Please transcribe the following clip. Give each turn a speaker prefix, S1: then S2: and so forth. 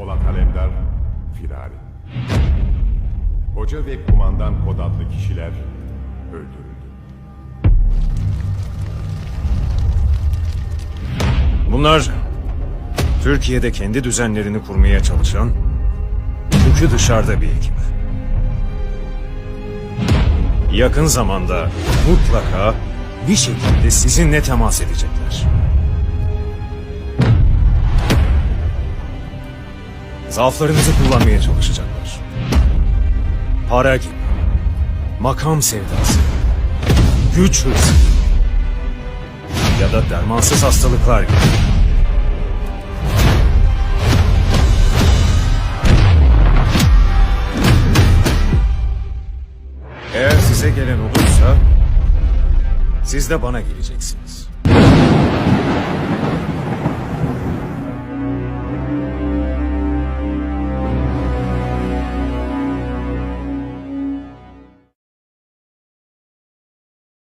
S1: Polat Alemdar firari. Hoca ve kumandan kod adlı kişiler öldürüldü.
S2: Bunlar Türkiye'de kendi düzenlerini kurmaya çalışan yükü dışarıda bir ekip. Yakın zamanda mutlaka bir şekilde sizinle temas edecekler. Zaaflarınızı kullanmaya çalışacaklar. Para gibi, makam sevdası, güç hırsı ya da dermansız hastalıklar gibi. Eğer size gelen olursa siz de bana geleceksiniz.